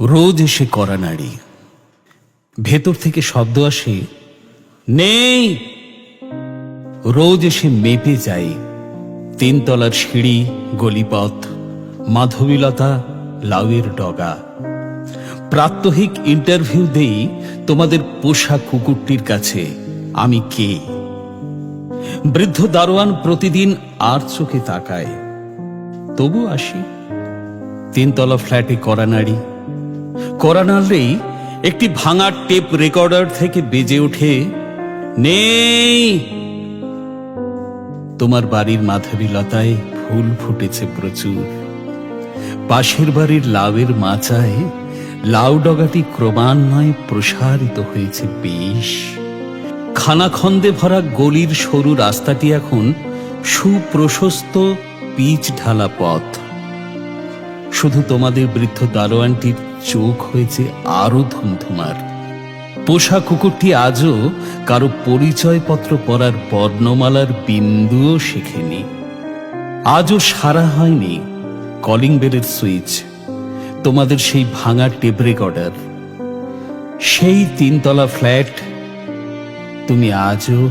রোজ এসে করা নাড়ি ভেতর থেকে শব্দ আসে, নেই! রোজ এসে মেপে যাই তিনতলার সিঁড়ি, গলিপথ, মাধবীলতা, লাউয়ের ডগা। প্রাত্যহিক ইন্টারভিউ দেই তোমাদের পোষা কুকুরটির কাছে, আমি কে? বৃদ্ধ দারোয়ান প্রতিদিন আর চোখে তাকায়, তবু আসি। তিনতলা ফ্ল্যাটে করা নাড়ি করা নাড়লেই একটি ভাঙা টেপ রেকর্ডার থেকে বেজে ওঠে, নেই! তোমার বাড়ির মাধবীলতায় ফুল ফুটেছে প্রচুর। পাশের বাড়ির লাউয়ের মাচায় লাউ ডগাটি ক্রমান্বয়ে প্রসারিত হয়েছে বেশ। খানাখন্দে ভরা গলির সরু রাস্তাটি এখন সুপ্রশস্ত পিচ ঢালা পথ। শুধু তোমাদের বৃদ্ধ দারোয়ানটির চোখ হয়েছে আরও ধুমধুমার। পোষা কুকুরটি আজও কারও পরিচয়পত্র পড়ার বর্ণমালার বিন্দুও শেখেনি। আজও সারা হয়নি কলিং বেলের সুইচ, তোমাদের সেই ভাঙা টেপ রেকর্ডার। সেই তিনতলা ফ্ল্যাট, তুমি আজও,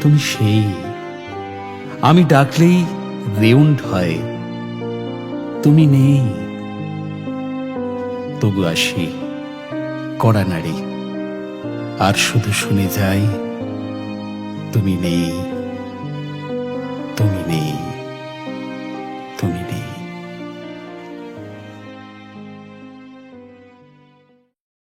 তুমি সেই। আমি ডাকলেই রেউন্ড হয়, তুমি নেই। তবু আসি কড়া নাড়ি। আর শুধু শুনে যাই তুমি নেই তুমি নেই।